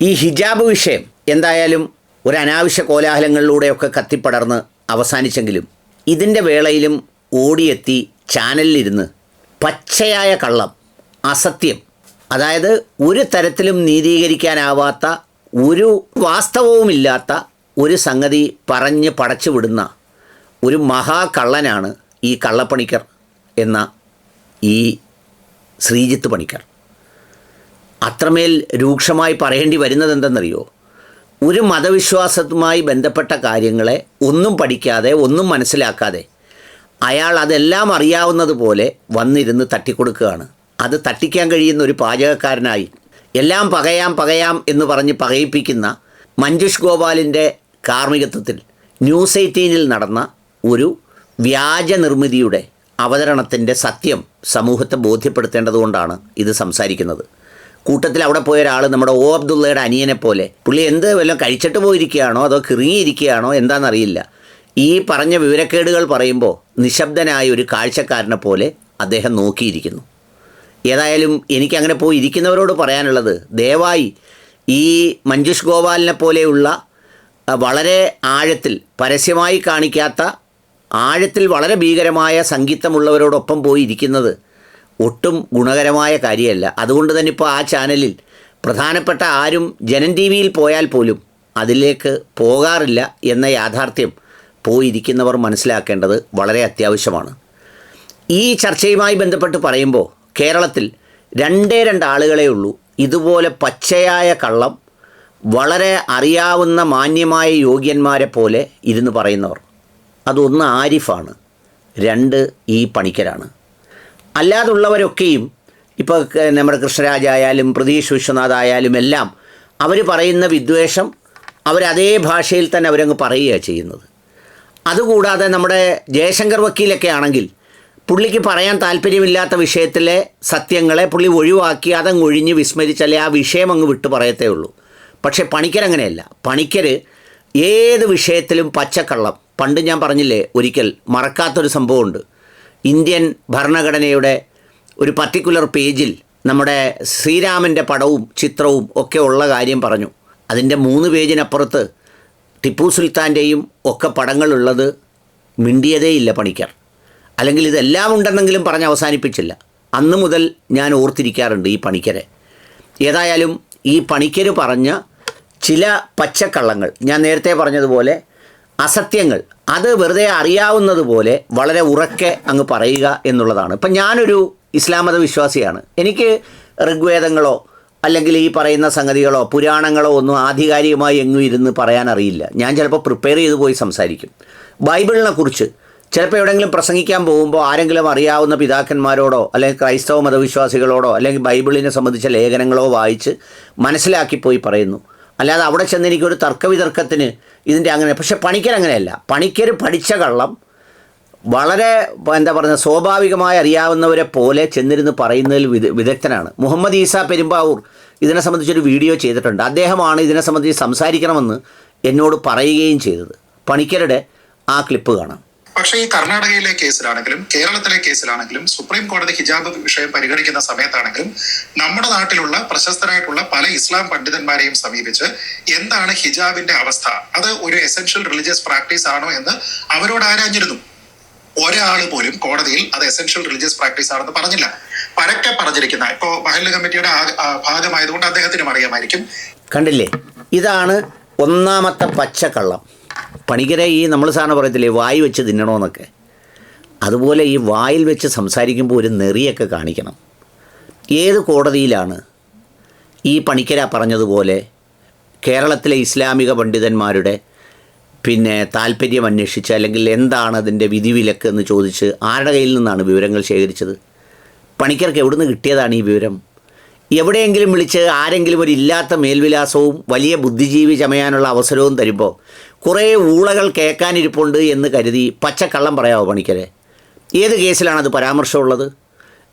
ഈ ഹിജാബ് വിഷയം എന്തായാലും ഒരു അനാവശ്യ കോലാഹലങ്ങളിലൂടെയൊക്കെ കത്തിപ്പടർന്ന് അവസാനിച്ചെങ്കിലും ഇതിന്റെ വേളയിലും ഓടിയെത്തി ചാനലിലിരുന്ന് പച്ചയായ കള്ളം അസത്യം അതായത് ഒരു തരത്തിലും നീതീകരിക്കാനാവാത്ത ഒരു വാസ്തവവുമില്ലാത്ത ഒരു സംഗതി പറഞ്ഞ് പടച്ചു വിടുന്ന ഒരു മഹാകള്ളനാണ് ഈ കള്ളപ്പണിക്കർ എന്ന ഈ ശ്രീജിത്ത് പണിക്കർ. അത്രമേൽ രൂക്ഷമായി പറയേണ്ടി വരുന്നത് എന്തെന്നറിയോ ഒരു മതവിശ്വാസവുമായി ബന്ധപ്പെട്ട കാര്യങ്ങളെ ഒന്നും പഠിക്കാതെ ഒന്നും മനസ്സിലാക്കാതെ അയാൾ അതെല്ലാം അറിയാവുന്നത് പോലെ വന്നിരുന്ന് തട്ടിക്കൊടുക്കുകയാണ്. അത് തട്ടിക്കാൻ കഴിയുന്ന ഒരു പാചകക്കാരനായി എല്ലാം പകയാം പകയാം എന്ന് പറഞ്ഞ് പകയിപ്പിക്കുന്ന മഞ്ജുഷ് ഗോപാലിന്റെ കാർമ്മികത്വത്തിൽ ന്യൂസ് എയ്റ്റീനിൽ നടന്ന ഒരു വ്യാജ നിർമ്മിതിയുടെ അവതരണത്തിന്റെ സത്യം സമൂഹത്തെ ബോധ്യപ്പെടുത്തേണ്ടതുകൊണ്ടാണ് ഇത് സംസാരിക്കുന്നത്. കൂട്ടത്തിൽ അവിടെ പോയ ഒരാൾ നമ്മുടെ ഓ അബ്ദുള്ളയുടെ അനിയനെ പോലെ. പുള്ളി എന്ത് വല്ലതും കഴിച്ചിട്ട് പോയിരിക്കുകയാണോ അതോ കിറുങ്ങിയിരിക്കുകയാണോ എന്താണെന്നറിയില്ല. ഈ പറഞ്ഞ വിവരക്കേടുകൾ പറയുമ്പോൾ നിശബ്ദനായ ഒരു കാഴ്ചക്കാരനെ പോലെ അദ്ദേഹം നോക്കിയിരിക്കുന്നു. ഏതായാലും എനിക്കങ്ങനെ പോയി ഇരിക്കുന്നവരോട് പറയാനുള്ളത് ദയവായി ഈ മഞ്ജുഷ് ഗോപാലിനെ പോലെയുള്ള വളരെ ആഴത്തിൽ പരസ്യമായി കാണിക്കാത്ത ആഴത്തിൽ വളരെ ഭീകരമായ സംഗീതമുള്ളവരോടൊപ്പം പോയി ഇരിക്കുന്നത് ഒട്ടും ഗുണകരമായ കാര്യമല്ല. അതുകൊണ്ട് തന്നെ ഇപ്പോൾ ആ ചാനലിൽ പ്രധാനപ്പെട്ട ആരും ജനൻ ടി വിയിൽ പോയാൽ പോലും അതിലേക്ക് പോകാറില്ല എന്ന യാഥാർത്ഥ്യം പോയിരിക്കുന്നവർ മനസ്സിലാക്കേണ്ടത് വളരെ അത്യാവശ്യമാണ്. ഈ ചർച്ചയുമായി ബന്ധപ്പെട്ട് പറയുമ്പോൾ കേരളത്തിൽ രണ്ടേ രണ്ട് ആളുകളേ ഉള്ളൂ. ഇതുപോലെ പച്ചയായ കള്ളം വളരെ അറിയാവുന്ന മാന്യമായ യോഗ്യന്മാരെ പോലെ ഇരുന്ന് പറയുന്നവർ. അതൊന്ന് ആരിഫാണ്. രണ്ട് ഈ പണിക്കരാണ്. അല്ലാതുള്ളവരൊക്കെയും ഇപ്പോൾ നമ്മുടെ കൃഷ്ണരാജായാലും പ്രതീഷ് വിശ്വനാഥ് ആയാലും എല്ലാം അവർ പറയുന്ന വിദ്വേഷം അവരതേ ഭാഷയിൽ തന്നെ അവരങ്ങ് പറയുകയാണ് ചെയ്യുന്നത്. അതുകൂടാതെ നമ്മുടെ ജയശങ്കർ വക്കീലൊക്കെ ആണെങ്കിൽ പുള്ളിക്ക് പറയാൻ താല്പര്യമില്ലാത്ത വിഷയത്തിലെ സത്യങ്ങളെ പുള്ളി ഒഴിവാക്കി അതങ്ങ് ഒഴിഞ്ഞ് വിസ്മരിച്ചല്ലേ ആ വിഷയം അങ്ങ് വിട്ടു പറയത്തേ ഉള്ളൂ. പക്ഷേ പണിക്കരങ്ങനെയല്ല പണിക്കർ ഏത് വിഷയത്തിലും പച്ചക്കള്ളം. പണ്ട് ഞാൻ പറഞ്ഞില്ലേ ഒരിക്കൽ മറക്കാത്തൊരു സംഭവമുണ്ട്. ഇന്ത്യൻ ഭരണഘടനയുടെ ഒരു പർട്ടിക്കുലർ പേജിൽ നമ്മുടെ ശ്രീരാമന്റെ പടവും ചിത്രവും ഒക്കെ ഉള്ള കാര്യം പറഞ്ഞു. അതിന്റെ മൂന്ന് പേജിനപ്പുറത്ത് ടിപ്പു സുൽത്താന്റെയും ഒക്കെ പടങ്ങളുള്ളത് മിണ്ടിയതേയില്ല പണിക്കർ. അല്ലെങ്കിൽ ഇതെല്ലാം ഉണ്ടെന്നെങ്കിലും പറഞ്ഞ് അവസാനിപ്പിച്ചില്ല. അന്ന് മുതൽ ഞാൻ ഓർത്തിരിക്കാറുണ്ട് ഈ പണിക്കരെ. ഏതായാലും ഈ പണിക്കർ പറഞ്ഞ ചില പച്ചക്കള്ളങ്ങൾ ഞാൻ നേരത്തെ പറഞ്ഞതുപോലെ അസത്യങ്ങൾ. അത് വെറുതെ അറിയാവുന്നത് പോലെ വളരെ ഉറക്കെ അങ്ങ് പറയുക എന്നുള്ളതാണ്. ഇപ്പം ഞാനൊരു ഇസ്ലാം മത വിശ്വാസിയാണ് എനിക്ക് ഋഗ്വേദങ്ങളോ അല്ലെങ്കിൽ ഈ പറയുന്ന സംഗതികളോ പുരാണങ്ങളോ ഒന്നും ആധികാരികമായി എങ്ങും ഇരുന്ന് പറയാൻ അറിയില്ല. ഞാൻ ചിലപ്പോൾ പ്രിപ്പയർ ചെയ്ത് പോയി സംസാരിക്കും. ബൈബിളിനെ കുറിച്ച് ചിലപ്പോൾ എവിടെയെങ്കിലും പ്രസംഗിക്കാൻ പോകുമ്പോൾ ആരെങ്കിലും അറിയാവുന്ന പിതാക്കന്മാരോടോ അല്ലെങ്കിൽ ക്രൈസ്തവ മതവിശ്വാസികളോടോ അല്ലെങ്കിൽ ബൈബിളിനെ സംബന്ധിച്ച ലേഖനങ്ങളോ വായിച്ച് മനസ്സിലാക്കി പോയി പറയുന്നു. അല്ലാതെ അവിടെ ചെന്നെനിക്ക് ഒരു തർക്കവിതർക്കത്തിന് ഇതിന്റെ അങ്ങനെ പക്ഷെ പണിക്കർ അങ്ങനെയല്ല. പണിക്കർ പഠിച്ച കള്ളം വളരെ എന്താ പറയുക സ്വാഭാവികമായി അറിയാവുന്നവരെ പോലെ ചെന്നിരുന്ന് പറയുന്നതിൽ വിദ വിദഗ്ധനാണ്. മുഹമ്മദ് ഈസ പെരുമ്പാവൂർ ഇതിനെ സംബന്ധിച്ചൊരു വീഡിയോ ചെയ്തിട്ടുണ്ട്. അദ്ദേഹമാണ് ഇതിനെ സംബന്ധിച്ച് സംസാരിക്കണമെന്ന് എന്നോട് പറയുകയും ചെയ്തത്. പണിക്കരുടെ ആ ക്ലിപ്പ് കാണാം. പക്ഷേ ഈ കർണാടകയിലെ കേസിലാണെങ്കിലും കേരളത്തിലെ കേസിലാണെങ്കിലും സുപ്രീം കോടതി ഹിജാബ് വിഷയം പരിഗണിക്കുന്ന സമയത്താണെങ്കിലും നമ്മുടെ നാട്ടിലുള്ള പ്രശസ്തരായിട്ടുള്ള പല ഇസ്ലാം പണ്ഡിതന്മാരെയും സമീപിച്ച് എന്താണ് ഹിജാബിന്റെ അവസ്ഥ? അത് ഒരു എസെൻഷ്യൽ റിലീജിയസ് പ്രാക്ടീസ് ആണോ എന്ന് അവരോട് ആരാഞ്ഞിരുന്നു? ഒരാൾ പോലും കോടതിയിൽ അത് എസെൻഷ്യൽ റിലീജിയസ് പ്രാക്ടീസ് ആണെന്ന് പറഞ്ഞില്ല. പരക്കെ പറഞ്ഞിരിക്കുന്ന ഇപ്പോ മഹല്ല കമ്മിറ്റിയുടെ ഭാഗമായതുകൊണ്ട് അദ്ദേഹത്തിനും അറിയാമായിരിക്കും. കണ്ടില്ലേ? ഇതാണ് ഒന്നാമത്തെ പച്ചക്കള്ളം. പണിക്കരെ ഈ നമ്മൾ സാറിന് പറയത്തില്ലേ വായി വെച്ച് തിന്നണമെന്നൊക്കെ അതുപോലെ ഈ വായിൽ വെച്ച് സംസാരിക്കുമ്പോൾ ഒരു നെറിയൊക്കെ കാണിക്കണം. ഏത് കോടതിയിലാണ് ഈ പണിക്കര പറഞ്ഞതുപോലെ കേരളത്തിലെ ഇസ്ലാമിക പണ്ഡിതന്മാരുടെ പിന്നെ താല്പര്യം അന്വേഷിച്ച് അല്ലെങ്കിൽ എന്താണ് അതിന്റെ വിധിവിലക്ക് എന്ന് ചോദിച്ച് ആരുടെ കയ്യിൽ നിന്നാണ് വിവരങ്ങൾ ശേഖരിച്ചത്? പണിക്കർക്ക് എവിടുന്ന് കിട്ടിയതാണ് ഈ വിവരം? എവിടെയെങ്കിലും വിളിച്ച് ആരെങ്കിലും ഒരു ഇല്ലാത്ത മേൽവിലാസവും വലിയ ബുദ്ധിജീവി ചമയാനുള്ള അവസരവും തരുമ്പോൾ കുറേ ഊളകൾ കേൾക്കാനിരിപ്പുണ്ട് എന്ന് കരുതി പച്ചക്കള്ളം പറയാമോ പണിക്കരെ? ഏത് കേസിലാണ് അത് പരാമർശമുള്ളത്?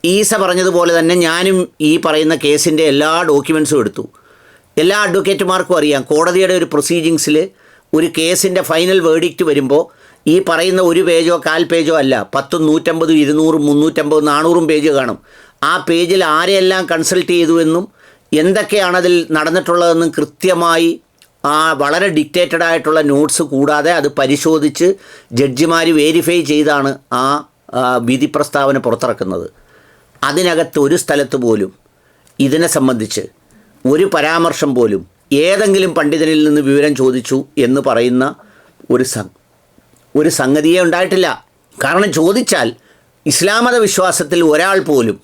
ഈസ പറഞ്ഞതുപോലെ തന്നെ ഞാനും ഈ പറയുന്ന കേസിന്റെ എല്ലാ ഡോക്യുമെൻസും എടുത്തു. എല്ലാ അഡ്വക്കേറ്റുമാർക്കും അറിയാം കോടതിയുടെ ഒരു പ്രൊസീജിങ്സിൽ ഒരു കേസിന്റെ ഫൈനൽ വേർഡിക്റ്റ് വരുമ്പോൾ ഈ പറയുന്ന ഒരു പേജോ കാൽ പേജോ അല്ല പത്തും നൂറ്റമ്പതും ഇരുന്നൂറും മുന്നൂറ്റമ്പതും നാനൂറും പേജ് കാണും. ആ പേജിൽ ആരെയെല്ലാം കൺസൾട്ട് ചെയ്തു എന്നും എന്തൊക്കെയാണ് അതിൽ നടന്നിട്ടുള്ളതെന്നും കൃത്യമായി ആ വളരെ ഡിക്റ്റേറ്റഡ് ആയിട്ടുള്ള നോട്ട്സ് കൂടാതെ അത് പരിശോധിച്ച് ജഡ്ജിമാർ വേരിഫൈ ചെയ്താണ് ആ വിധി പ്രസ്താവന പുറത്തിറക്കുന്നത്. അതിനകത്ത് ഒരു സ്ഥലത്ത് പോലും ഇതിനെ സംബന്ധിച്ച് ഒരു പരാമർശം പോലും ഏതെങ്കിലും പണ്ഡിതനിൽ നിന്ന് വിവരം ചോദിച്ചു എന്ന് പറയുന്ന ഒരു ഒരു സംഗതിയേ ഉണ്ടായിട്ടില്ല. കാരണം ചോദിച്ചാൽ ഇസ്ലാമത വിശ്വാസത്തിൽ ഒരാൾ പോലും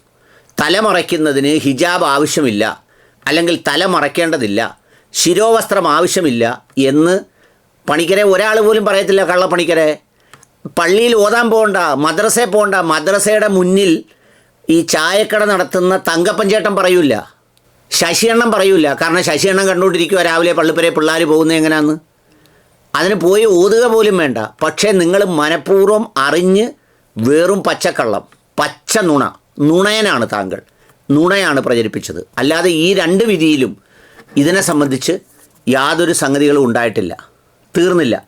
തലമറയ്ക്കുന്നതിന് ഹിജാബ് ആവശ്യമില്ല അല്ലെങ്കിൽ തല മറയ്ക്കേണ്ടതില്ല ശിരോവസ്ത്രം ആവശ്യമില്ല എന്ന് പണിക്കരെ ഒരാൾ പോലും പറയത്തില്ല കള്ളപ്പണിക്കരെ പള്ളിയിൽ ഓതാൻ പോകണ്ട മദ്രസയിൽ പോകണ്ട മദ്രസയുടെ മുന്നിൽ ഈ ചായക്കട നടത്തുന്ന തങ്കപ്പഞ്ചേട്ടൻ പറയൂല. ശശിയണ്ണം പറയൂല. കാരണം ശശിയണ്ണം കണ്ടുകൊണ്ടിരിക്കുക രാവിലെ പള്ളിപ്പരെ പിള്ളേർ പോകുന്നത് എങ്ങനെയാന്ന് അതിന് പോയി ഓതുക പോലും വേണ്ട. പക്ഷേ നിങ്ങൾ മനഃപൂർവം അറിഞ്ഞ് വെറും പച്ചക്കള്ളം പച്ച നുണ നുണയനാണ് താങ്കൾ. നുണയാണ് പ്രചരിപ്പിച്ചത്. അല്ലാതെ ഈ രണ്ട് വിധിയിലും ഇതിനെ സംബന്ധിച്ച് യാതൊരു സംഗതികളും ഉണ്ടായിട്ടില്ല. തീർന്നില്ല.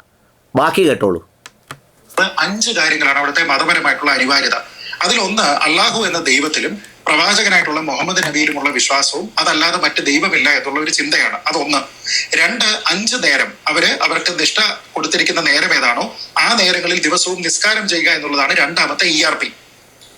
ബാക്കി കേട്ടോളൂ. അഞ്ച് കാര്യങ്ങളാണ് അവിടുത്തെ മതപരമായിട്ടുള്ള അനിവാര്യത. അതിലൊന്ന് അള്ളാഹു എന്ന ദൈവത്തിലും പ്രവാചകനായിട്ടുള്ള മുഹമ്മദ് നബിയിലുമുള്ള വിശ്വാസവും അതല്ലാതെ മറ്റ് ദൈവമില്ല എന്നുള്ള ഒരു ചിന്തയാണ്. അതൊന്ന്. രണ്ട് അഞ്ച് നേരം അവർ അവർക്ക് നിഷ്ഠ കൊടുത്തിരിക്കുന്ന നേരം ഏതാണോ ആ നേരങ്ങളിൽ ദിവസവും നിസ്കാരം ചെയ്യുക എന്നുള്ളതാണ് രണ്ടാമത്തെ ഇ ആർ പി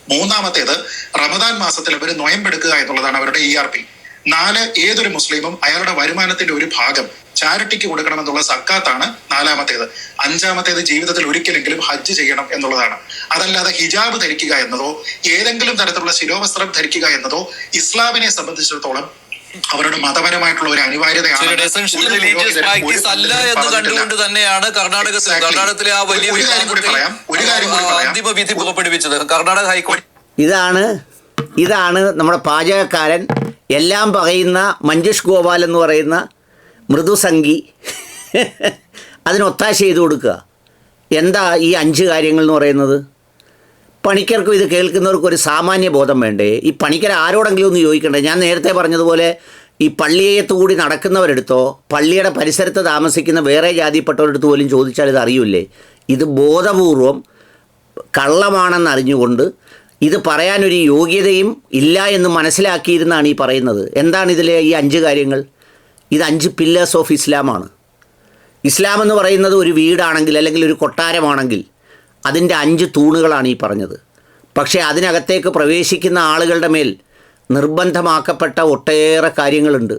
മൂന്നാമത്തേത് റമദാൻ മാസത്തിൽ അവർ നൊയമ്പെടുക്കുക എന്നുള്ളതാണ് അവരുടെ ഇ ആർ പി നാല് ഏതൊരു മുസ്ലിമും അയാളുടെ വരുമാനത്തിന്റെ ഒരു ഭാഗം ചാരിറ്റിക്ക് കൊടുക്കണമെന്നുള്ള സക്കാത്താണ് നാലാമത്തേത്. അഞ്ചാമത്തേത് ജീവിതത്തിൽ ഒരിക്കലെങ്കിലും ഹജ്ജ് ചെയ്യണം എന്നുള്ളതാണ്. അതല്ലാതെ ഹിജാബ് ധരിക്കുക എന്നതോ ഏതെങ്കിലും തരത്തിലുള്ള ശിരോവസ്ത്രം ധരിക്കുക എന്നതോ ഇസ്ലാമിനെ സംബന്ധിച്ചിടത്തോളം അവരുടെ മതപരമായിട്ടുള്ള ഒരു അനിവാര്യതയാണ്. തന്നെയാണ് കർണാടകത്തിൽ Exactly. കർണാടകത്തിലെ ആ വലിയ ഒരു കാര്യം കൂടി പറയാം, ഒരു കാര്യം കൂടി പറയാം. അന്തിമ വിധി പുറപ്പെടുവിച്ചത് കർണാടക ഹൈക്കോടതി ഇതാണ് ഇതാണ് നമ്മുടെ പാചകക്കാരൻ എല്ലാം പറയുന്ന മഞ്ജുഷ് ഗോപാൽ എന്ന് പറയുന്ന മൃദുസംഗി. അതിനൊത്താശ ചെയ്ത് കൊടുക്കുക. എന്താ ഈ അഞ്ച് കാര്യങ്ങൾ എന്ന് പറയുന്നത്? പണിക്കർക്കും ഇത് കേൾക്കുന്നവർക്കും ഒരു സാമാന്യ ബോധം വേണ്ടേ? ഈ പണിക്കർ ആരോടെങ്കിലും ഒന്ന് ചോദിക്കണ്ടേ? ഞാൻ നേരത്തെ പറഞ്ഞതുപോലെ ഈ പള്ളിയത്ത് കൂടി നടക്കുന്നവരെടുത്തോ പള്ളിയുടെ പരിസരത്ത് താമസിക്കുന്ന വേറെ ജാതിപ്പെട്ടവരെടുത്ത് പോലും ചോദിച്ചാൽ ഇത് അറിയില്ലേ? ഇത് ബോധപൂർവം കള്ളമാണെന്ന് അറിഞ്ഞുകൊണ്ട് ഇത് പറയാനൊരു യോഗ്യതയും ഇല്ല എന്ന് മനസ്സിലാക്കിയിരുന്നാണ് ഈ പറയുന്നത്. എന്താണ് ഇതിലെ ഈ അഞ്ച് കാര്യങ്ങൾ? ഇത് അഞ്ച് പില്ലേഴ്സ് ഓഫ് ഇസ്ലാമാണ് ഇസ്ലാം എന്ന് പറയുന്നത് ഒരു വീടാണെങ്കിൽ അല്ലെങ്കിൽ ഒരു കൊട്ടാരമാണെങ്കിൽ അതിന്റെ അഞ്ച് തൂണുകളാണ് ഈ പറഞ്ഞത്. പക്ഷേ അതിനകത്തേക്ക് പ്രവേശിക്കുന്ന ആളുകളുടെ മേൽ നിർബന്ധമാക്കപ്പെട്ട ഒട്ടേറെ കാര്യങ്ങളുണ്ട്.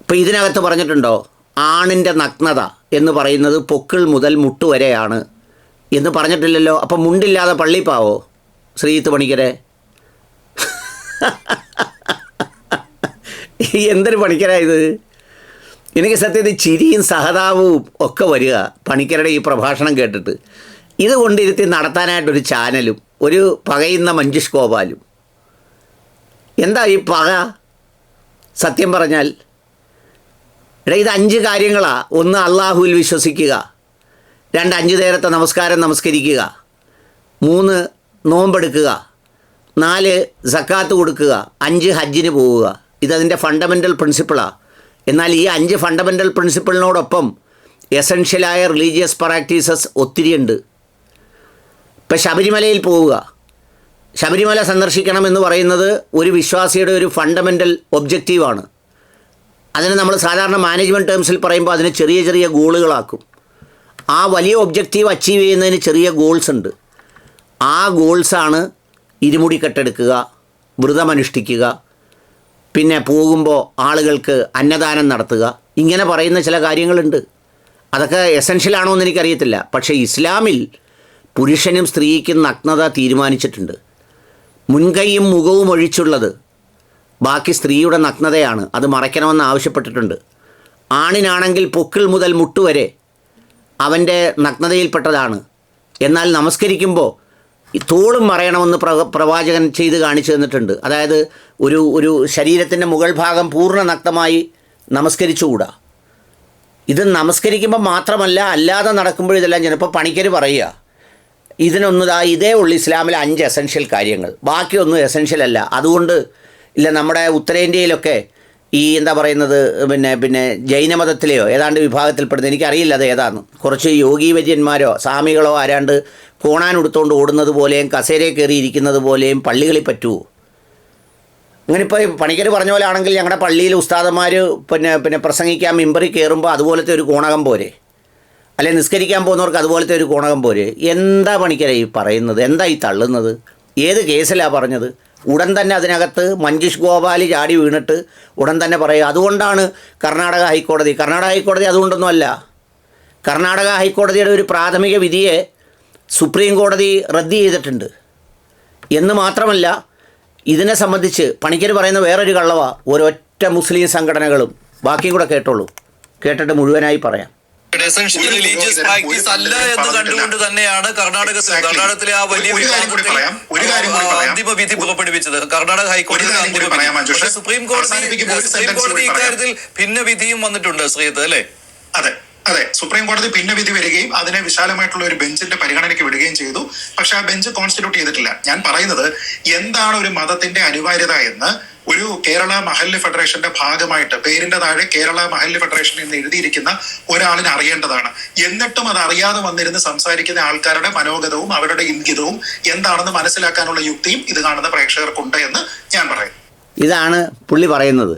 ഇപ്പോൾ ഇതിനകത്ത് പറഞ്ഞിട്ടുണ്ടോ? ആണിന്റെ നഗ്നത എന്ന് പറയുന്നത് പൊക്കിൾ മുതൽ മുട്ടുവരെയാണ് എന്ന് പറഞ്ഞിട്ടില്ലല്ലോ. അപ്പം മുണ്ടില്ലാതെ പള്ളിപ്പാവോ ശ്രീത്ത് പണിക്കരെ. എന്തൊരു പണിക്കരായത് എനിക്ക് സത്യത്തിൽ ചിരിയും സഹതാപവും ഒക്കെ വരിക പണിക്കരുടെ ഈ പ്രഭാഷണം കേട്ടിട്ട്. ഇത് കൊണ്ടിരുത്തി നടത്താനായിട്ടൊരു ചാനലും ഒരു പകയുന്ന മഞ്ജുഷ് ഗോപാലും. എന്താ ഈ പക? സത്യം പറഞ്ഞാൽ എടാ ഇത് അഞ്ച് കാര്യങ്ങളാണ് ഒന്ന് അള്ളാഹുവിൽ വിശ്വസിക്കുക. രണ്ട് അഞ്ച് നേരത്തെ നമസ്കാരം നമസ്കരിക്കുക. മൂന്ന് നോമ്പെടുക്കുക. നാല് സക്കാത്ത് കൊടുക്കുക. അഞ്ച് ഹജ്ജിന് പോവുക. ഇതതിന്റെ ഫണ്ടമെന്റൽ പ്രിൻസിപ്പിളാണ് എന്നാൽ ഈ അഞ്ച് ഫണ്ടമെന്റൽ പ്രിൻസിപ്പിളിനോടൊപ്പം എസൻഷ്യലായ റിലീജിയസ് പ്രാക്ടീസസ് ഒത്തിരിയുണ്ട്. ഇപ്പം ശബരിമലയിൽ പോവുക. ശബരിമല സന്ദർശിക്കണം എന്ന് പറയുന്നത് ഒരു വിശ്വാസിയുടെ ഒരു ഫണ്ടമെന്റൽ ഒബ്ജക്റ്റീവാണ് അതിന് നമ്മൾ സാധാരണ മാനേജ്മെന്റ് ടേംസിൽ പറയുമ്പോൾ അതിന് ചെറിയ ചെറിയ ഗോളുകളാക്കും ആ വലിയ ഒബ്ജക്റ്റീവ് അച്ചീവ് ചെയ്യുന്നതിന് ചെറിയ ഗോൾസ് ഉണ്ട്. ആ ഗോൾസാണ് ഇരുമുടി കെട്ടെടുക്കുക വ്രതമനുഷ്ഠിക്കുക പിന്നെ പോകുമ്പോൾ ആളുകൾക്ക് അന്നദാനം നടത്തുക. ഇങ്ങനെ പറയുന്ന ചില കാര്യങ്ങളുണ്ട്. അതൊക്കെ എസൻഷ്യലാണോ എന്ന് എനിക്കറിയത്തില്ല. പക്ഷേ ഇസ്ലാമിൽ പുരുഷനും സ്ത്രീക്കും നഗ്നത തീരുമാനിച്ചിട്ടുണ്ട്. മുൻകൈയും മുഖവും ഒഴിച്ചുള്ളത് ബാക്കി സ്ത്രീയുടെ നഗ്നതയാണ്. അത് മറയ്ക്കണമെന്ന് ആവശ്യപ്പെട്ടിട്ടുണ്ട്. ആണിനാണെങ്കിൽ പൊക്കിൾ മുതൽ മുട്ടുവരെ അവന്റെ നഗ്നതയിൽപ്പെട്ടതാണ്. എന്നാൽ നമസ്കരിക്കുമ്പോൾ തോളും മറയണമെന്ന് പ്ര പ്രവാചകൻ ചെയ്ത് കാണിച്ചു തന്നിട്ടുണ്ട്. അതായത് ഒരു ഒരു ശരീരത്തിന്റെ മുകൾ ഭാഗം പൂർണ നഗ്നമായി നമസ്കരിച്ചുകൂടാ. ഇത് നമസ്കരിക്കുമ്പോൾ മാത്രമല്ല അല്ലാതെ നടക്കുമ്പോൾ ഇതെല്ലാം ചിലപ്പോൾ പണിക്കർ പറയുക ഇതിനൊന്നുതാ ഇതേ ഉള്ളു ഇസ്ലാമിലെ അഞ്ച് എസൻഷ്യൽ കാര്യങ്ങൾ. ബാക്കിയൊന്നും എസൻഷ്യൽ അല്ല. അതുകൊണ്ട് ഇല്ല നമ്മുടെ ഉത്തരേന്ത്യയിലൊക്കെ ഈ എന്താ പറയുന്നത് പിന്നെ പിന്നെ ജൈനമതത്തിലെയോ ഏതാണ്ട് വിഭാഗത്തിൽപ്പെടുന്നത് എനിക്കറിയില്ല അത് ഏതാന്ന്. കുറച്ച് യോഗി വര്യന്മാരോ സ്വാമികളോ ആരാണ്ട് കോണാൻ ഉടുത്തുകൊണ്ട് ഓടുന്നത് പോലെയും കസേരയിൽ കയറി ഇരിക്കുന്നത് പോലെയും പള്ളികളിൽ പറ്റുമോ അങ്ങനെ ഇപ്പോൾ പണിക്കർ പറഞ്ഞ പോലെ ആണെങ്കിൽ ഞങ്ങളുടെ പള്ളിയിൽ ഉസ്താദന്മാർ പിന്നെ പിന്നെ പ്രസംഗിക്കാൻ മിമ്പറി കയറുമ്പോൾ അതുപോലത്തെ ഒരു കോണകം പോരെ. അല്ലെ നിസ്കരിക്കാൻ പോകുന്നവർക്ക് അതുപോലത്തെ ഒരു കോണകം പോരെ. എന്താ പണിക്കരെ പറയുന്നത്? എന്താ ഈ തള്ളുന്നത്? ഏത് കേസിലാണ് പറഞ്ഞത്? ഉടൻ തന്നെ അതിനകത്ത് മഞ്ജുഷ് ഗോപാലി ചാടി വീണിട്ട് ഉടൻ തന്നെ പറയുക. അതുകൊണ്ടാണ് കർണാടക ഹൈക്കോടതി. കർണാടക ഹൈക്കോടതി അതുകൊണ്ടൊന്നുമല്ല. കർണാടക ഹൈക്കോടതിയുടെ ഒരു പ്രാഥമിക വിധിയെ സുപ്രീം കോടതി റദ്ദ് ചെയ്തിട്ടുണ്ട്. എന്ന് മാത്രമല്ല ഇതിനെ സംബന്ധിച്ച് പണിക്കർ പറയുന്ന വേറൊരു കള്ളവ. ഒരൊറ്റ മുസ്ലിം സംഘടനകളും. ബാക്കിയും കൂടെ കേട്ടോളൂ. കേട്ടിട്ട് മുഴുവനായി പറയാം. റിലീജിയസ് പ്രാക്ടീസ് അല്ല എന്ന് കണ്ടുകൊണ്ട് തന്നെയാണ് കർണാടകത്തിൽ. കർണാടകത്തിലെ ആ വലിയ. അന്തിമ വിധി പുറപ്പെടുവിച്ചത് കർണാടക ഹൈക്കോടതി അന്തിമ വിധി. പക്ഷേ സുപ്രീം കോടതി സുപ്രീം കോടതി ഇക്കാര്യത്തിൽ ഭിന്ന വിധിയും വന്നിട്ടുണ്ട് ശ്രീത് അല്ലേ അതെ അതെ സുപ്രീം കോടതി പിന്നെ വിധി വരികയും അതിനെ വിശാലമായിട്ടുള്ള ഒരു ബെഞ്ചിന്റെ പരിഗണനയ്ക്ക് വിടുകയും ചെയ്തു. പക്ഷെ ആ ബെഞ്ച് കോൺസ്റ്റിറ്റ്യൂട്ട് ചെയ്തിട്ടില്ല. ഞാൻ പറയുന്നത് എന്താണ് ഒരു മതത്തിന്റെ അനിവാര്യത എന്ന് ഒരു കേരള മഹല്ല് ഫെഡറേഷന്റെ ഭാഗമായിട്ട് പേരിന്റെ താഴെ കേരള മഹല്ല് ഫെഡറേഷൻ എന്ന് എഴുതിയിരിക്കുന്ന ഒരാളിന് അറിയേണ്ടതാണ്. എന്നിട്ടും അത് അറിയാതെ വന്നിരുന്ന് സംസാരിക്കുന്ന ആൾക്കാരുടെ മനോഗതവും അവരുടെ ഇംഗിതവും എന്താണെന്ന് മനസ്സിലാക്കാനുള്ള യുക്തിയും ഇത് കാണുന്ന പ്രേക്ഷകർക്കുണ്ട് എന്ന് ഞാൻ പറയും ഇതാണ് പുള്ളി പറയുന്നത്.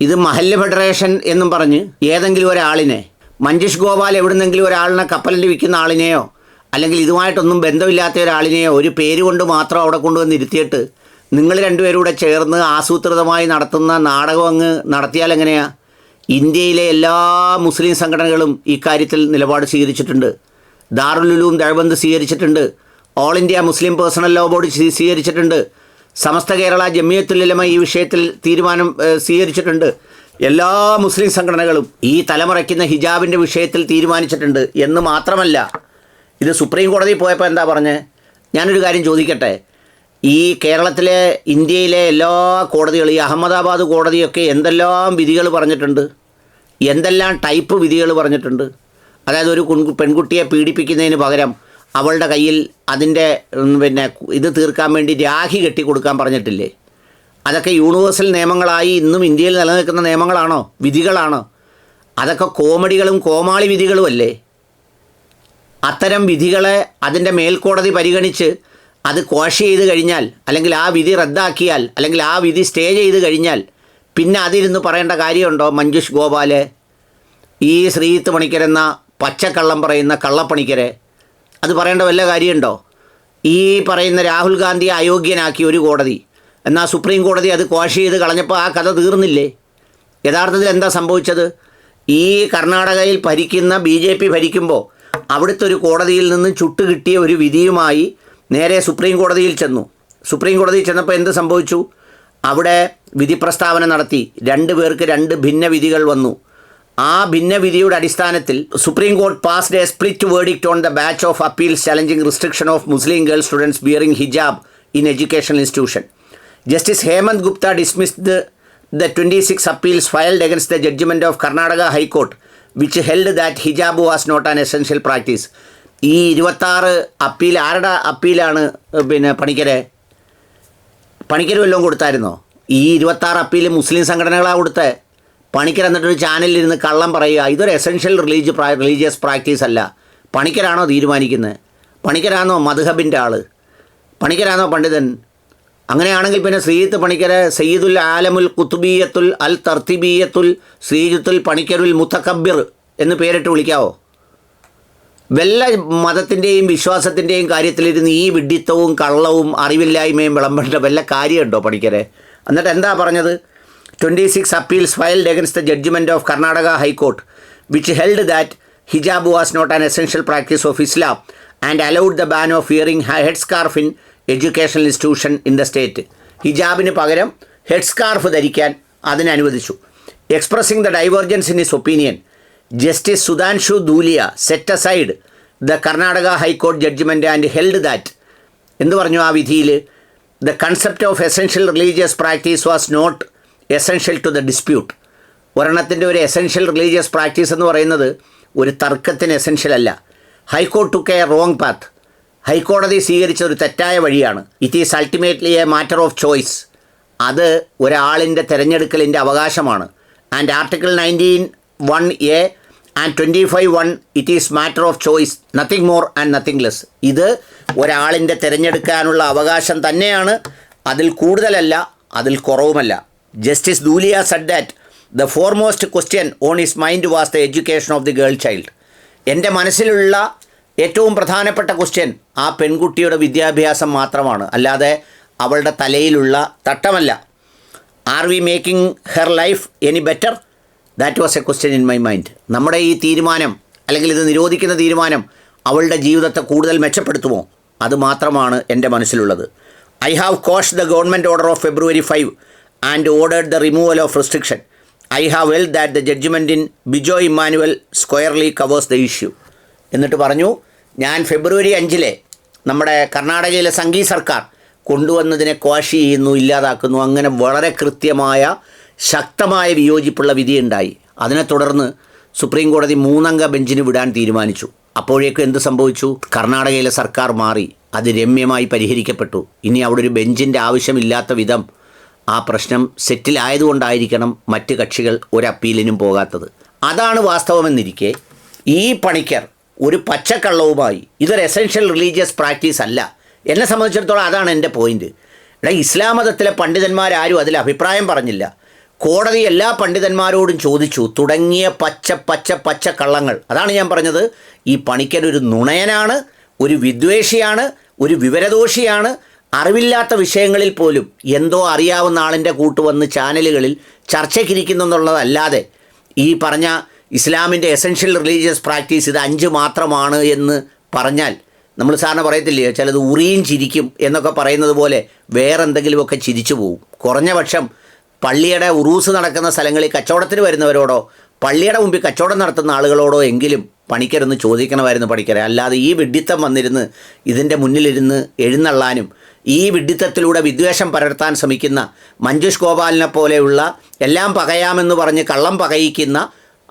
ഇത് മഹല്ല് ഫെഡറേഷൻ എന്നും പറഞ്ഞ് ഏതെങ്കിലും ഒരാളിനെ മഞ്ജുഷ് ഗോപാൽ എവിടുന്നെങ്കിലും ഒരാളിനെ കപ്പലിൽ വിൽക്കുന്ന ആളിനെയോ അല്ലെങ്കിൽ ഇതുമായിട്ടൊന്നും ബന്ധമില്ലാത്ത ഒരാളിനെയോ ഒരു പേര് കൊണ്ട് മാത്രം അവിടെ കൊണ്ടുവന്ന് ഇരുത്തിയിട്ട് നിങ്ങൾ രണ്ടുപേരും ചേർന്ന് ആസൂത്രിതമായി നടത്തുന്ന നാടകം അങ്ങ് നടത്തിയാൽ എങ്ങനെയാ? ഇന്ത്യയിലെ എല്ലാ മുസ്ലിം സംഘടനകളും ഇക്കാര്യത്തിൽ നിലപാട് സ്വീകരിച്ചിട്ടുണ്ട്. ദാറുലുലൂം ദഴബന്ദ് സ്വീകരിച്ചിട്ടുണ്ട്. All India Muslim personal law board സ്വീ- സ്വീകരിച്ചിട്ടുണ്ട്. സമസ്ത കേരള ജമിയത്തുലമ ഈ വിഷയത്തിൽ തീരുമാനം സ്വീകരിച്ചിട്ടുണ്ട്. എല്ലാ മുസ്ലിം സംഘടനകളും ഈ തലമുറയ്ക്കുന്ന ഹിജാബിന്റെ വിഷയത്തിൽ തീരുമാനിച്ചിട്ടുണ്ട് എന്ന് മാത്രമല്ല ഇത് സുപ്രീം കോടതിയിൽ പോയപ്പോൾ എന്താ പറഞ്ഞ്? ഞാനൊരു കാര്യം ചോദിക്കട്ടെ. ഈ കേരളത്തിലെ ഇന്ത്യയിലെ എല്ലാ കോടതികളും ഈ അഹമ്മദാബാദ് കോടതിയൊക്കെ എന്തെല്ലാം വിധികൾ പറഞ്ഞിട്ടുണ്ട്? എന്തെല്ലാം ടൈപ്പ് വിധികൾ പറഞ്ഞിട്ടുണ്ട്? അതായത് ഒരു പെൺകുട്ടിയെ പീഡിപ്പിക്കുന്നതിന് പകരം അവളുടെ കയ്യിൽ അതിന്റെ പിന്നെ ഇത് തീർക്കാൻ വേണ്ടി രാഖി കെട്ടി കൊടുക്കാൻ പറഞ്ഞിട്ടില്ലേ? അതൊക്കെ യൂണിവേഴ്സൽ നിയമങ്ങളായി ഇന്നും ഇന്ത്യയിൽ നിലനിൽക്കുന്ന നിയമങ്ങളാണോ? വിധികളാണോ? അതൊക്കെ കോമഡികളും കോമാളി വിധികളും അല്ലേ? അത്തരം വിധികളെ അതിന്റെ മേൽക്കോടതി പരിഗണിച്ച് അത് കോഷ് ചെയ്ത് കഴിഞ്ഞാൽ അല്ലെങ്കിൽ ആ വിധി റദ്ദാക്കിയാൽ അല്ലെങ്കിൽ ആ വിധി സ്റ്റേ ചെയ്ത് കഴിഞ്ഞാൽ പിന്നെ അതിരുന്ന് പറയേണ്ട കാര്യമുണ്ടോ മഞ്ജുഷ് ഗോപാൽ? ഈ ശ്രീത്ത് പണിക്കരെന്ന പച്ചക്കള്ളം പറയുന്ന കള്ളപ്പണിക്കരെ അത് പറയേണ്ട വല്ല കാര്യമുണ്ടോ? ഈ പറയുന്ന രാഹുൽ ഗാന്ധിയെ അയോഗ്യനാക്കി ഒരു കോടതി എന്നാൽ സുപ്രീം കോടതി അത് ക്വാഷ് ചെയ്ത് കളഞ്ഞപ്പോൾ ആ കഥ തീർന്നില്ലേ? യഥാർത്ഥത്തിൽ എന്താ സംഭവിച്ചത്? ഈ കർണാടകയിൽ ഭരിക്കുന്ന ബി ജെ പി ഭരിക്കുമ്പോൾ അവിടുത്തെ ഒരു കോടതിയിൽ നിന്ന് ചുട്ട് കിട്ടിയ ഒരു വിധിയുമായി നേരെ സുപ്രീം കോടതിയിൽ ചെന്നു. സുപ്രീം കോടതിയിൽ ചെന്നപ്പോൾ എന്ത് സംഭവിച്ചു? അവിടെ വിധി പ്രസ്താവന നടത്തി. രണ്ട് പേർക്ക് രണ്ട് ഭിന്ന വിധികൾ വന്നു. ആ ഭിന്ന വിധിയുടെ അടിസ്ഥാനത്തിൽ supreme court passed a split verdict on the batch of appeals challenging restriction of Muslim girl students bearing hijab in educational institution Justice Hemant Gupta dismissed the, the 26 appeals filed against the judgment of Karnataka high court which held that hijab was not an essential practice ഈ ഇരുപത്താറ് appeal ആരുടെ അപ്പീലാണ് പിന്നെ പണിക്കരെ? പണിക്കർ വല്ലതും കൊടുത്തായിരുന്നോ? ഈ ഇരുപത്താറ് appeal മുസ്ലിം സംഘടനകളാണ് കൊടുത്തത് പണിക്കർ എന്നിട്ടൊരു ചാനലിലിരുന്ന് കള്ളം പറയുക. ഇതൊരു എസെൻഷ്യൽ റിലീജ് റിലീജിയസ് പ്രാക്ടീസ് അല്ല. പണിക്കരാണോ തീരുമാനിക്കുന്നത് പണിക്കരാണോ മധുഹബിന്റെ ആൾ പണിക്കരാണോ പണ്ഡിതൻ? അങ്ങനെയാണെങ്കിൽ പിന്നെ ശ്രീജിത്ത് പണിക്കരെ സയ്യിദുൽ ആലമുൽ കുത്തുബീയത്തുൽ അൽ തർത്തിബീയത്തുൽ ശ്രീജിത്തുൽ പണിക്കരുൽ മുത്തക്കബിർ എന്ന് പേരിട്ട് വിളിക്കാവോ? വല്ല മതത്തിന്റെയും വിശ്വാസത്തിന്റെയും കാര്യത്തിലിരുന്ന് ഈ വിഡിത്തവും കള്ളവും അറിവില്ലായ്മയും വിളമ്പേണ്ട വല്ല കാര്യമുണ്ടോ പണിക്കരെ? എന്നിട്ട് എന്താ പറഞ്ഞത്? Twenty six appeals filed against the judgment of Karnataka high court which held that hijab was not an essential practice of Islam and allowed the ban of wearing head scarf in educational institution in the state. ഹിജാബിന് പകരം head scarf ധരിക്കാൻ അതിനനുവദിച്ചു. Expressing the divergence in his opinion. Justice Sudhanshu Dhulia set aside the Karnataka high court judgment and held that എന്ന് പറഞ്ഞു ആ വിധിയിൽ the concept of essential religious practice was not essential to the dispute. ഒരെണ്ണത്തിന്റെ ഒരു essential religious practice എന്ന് പറയുന്നത് ഒരു തർക്കത്തിന് essential അല്ല. High court took wrong path ഹൈക്കോടതി സ്വീകരിച്ച ഒരു തെറ്റായ വഴിയാണ്. It is ultimately a matter of choice അത് ഒരാളിന്റെ തിരഞ്ഞെടുക്കലിന്റെ അവകാശമാണ്. And article nineteen one A and twenty five one it is matter of choice nothing more and nothing less ഇത് ഒരാളിന്റെ തിരഞ്ഞെടുക്കാനുള്ള അവകാശം തന്നെയാണ്. അതിൽ കൂടുതലല്ല അതിൽ കുറവുമല്ല. Justice Dhulia said that the foremost question on his mind was the education of the girl child എന്റെ മനസ്സിലുള്ള ഏറ്റവും പ്രധാനപ്പെട്ട ക്വസ്റ്റ്യൻ ആ പെൺകുട്ടിയുടെ വിദ്യാഭ്യാസം മാത്രമാണ്. അല്ലാതെ അവളുടെ തലയിലുള്ള തട്ടമല്ല. Are we making her life any better that was a question in my mind നമ്മുടെ ഈ തീരുമാനം അല്ലെങ്കിൽ ഇത് നിരോധിക്കുന്ന തീരുമാനം അവളുടെ ജീവിതത്തെ കൂടുതൽ മെച്ചപ്പെടുത്തുമോ? അതുമാത്രമാണ് എന്റെ മനസ്സിലുള്ളത്. I have quashed the government order of February five and ordered the removal of restriction I have held that the judgment in Bijoe Emmanuel squarely covers the issue എന്നിട്ട് പറഞ്ഞു ഞാൻ ഫെബ്രുവരി അഞ്ചിലെ നമ്മുടെ കർണാടകയിലെ സംഘീ സർക്കാർ കൊണ്ടുവന്നതിനെ ക്വാഷ് ചെയ്യുന്നു ഇല്ലാതാക്കുന്നു അങ്ങനെ വളരെ കൃത്യമായ ശക്തമായ വിയോജിപ്പുള്ള വിധിയുണ്ടായി. അതിനെ തുടർന്ന് സുപ്രീം കോടതി മൂന്നംഗ ബെഞ്ചിന് വിടാൻ തീരുമാനിച്ചു. അപ്പോഴേക്കും എന്ത് സംഭവിച്ചു? കർണാടകയിലെ സർക്കാർ മാറി. അത് രമ്യമായി പരിഹരിക്കപ്പെട്ടു. ഇനി അവിടെ ഒരു ബെഞ്ചിന്റെ ആവശ്യമില്ലാത്ത വിധം ആ പ്രശ്നം സെറ്റിലായതുകൊണ്ടായിരിക്കണം മറ്റ് കക്ഷികൾ ഒരു അപ്പീലിനും പോകാത്തത്. അതാണ് വാസ്തവമെന്നിരിക്കെ ഈ പണിക്കർ ഒരു പച്ചക്കള്ളവുമായി. ഇതൊരു എസെൻഷ്യൽ റിലീജിയസ് പ്രാക്ടീസ് അല്ല. എന്നെ സംബന്ധിച്ചിടത്തോളം അതാണ് എന്റെ പോയിന്റ് എടാ ഇസ്ലാം മതത്തിലെ പണ്ഡിതന്മാരാരും അതിൽ അഭിപ്രായം പറഞ്ഞില്ല. കോടതി എല്ലാ പണ്ഡിതന്മാരോടും ചോദിച്ചു തുടങ്ങിയ പച്ച പച്ച പച്ച കള്ളങ്ങൾ. അതാണ് ഞാൻ പറഞ്ഞത്. ഈ പണിക്കൻ ഒരു നുണയനാണ് ഒരു വിദ്വേഷിയാണ് ഒരു വിവരദോഷിയാണ്. അറിവില്ലാത്ത വിഷയങ്ങളിൽ പോലും എന്തോ അറിയാവുന്ന ആളിന്റെ കൂട്ട് വന്ന് ചാനലുകളിൽ ചർച്ചയ്ക്കിരിക്കുന്നു എന്നുള്ളതല്ലാതെ ഈ പറഞ്ഞ ഇസ്ലാമിന്റെ എസൻഷ്യൽ റിലീജിയസ് പ്രാക്ടീസ് ഇത് അഞ്ച് മാത്രമാണ് എന്ന് പറഞ്ഞാൽ നമ്മൾ സാറിന് പറയത്തില്ലേ ചിലത് ഉറിയും ചിരിക്കും എന്നൊക്കെ പറയുന്നത് പോലെ വേറെ എന്തെങ്കിലുമൊക്കെ ചിരിച്ചു പോവും. കുറഞ്ഞ പക്ഷം പള്ളിയുടെ ഉറൂസ് നടക്കുന്ന സ്ഥലങ്ങളിൽ കച്ചവടത്തിന് വരുന്നവരോടോ പള്ളിയുടെ മുമ്പിൽ കച്ചവടം നടത്തുന്ന ആളുകളോടോ എങ്കിലും പണിക്കരൊന്ന് ചോദിക്കണമായിരുന്നു പണിക്കരെ. അല്ലാതെ ഈ വിഡ്ഢിത്തം വന്നിരുന്ന് ഇതിന്റെ മുന്നിലിരുന്ന് എഴുന്നള്ളാനും ഈ വിഡ്ഢിത്തത്തിലൂടെ വിദ്വേഷം പരർത്താൻ ശ്രമിക്കുന്ന മഞ്ജുഷ് ഗോപാലിനെ പോലെയുള്ള എല്ലാം പകയാമെന്ന് പറഞ്ഞ് കള്ളം പകയിക്കുന്ന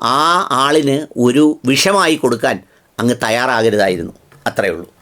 ആ ആളിന് ഒരു വിഷമായി കൊടുക്കാൻ അങ്ങ് തയ്യാറാകരുതായിരുന്നു. അത്രയേ ഉള്ളൂ.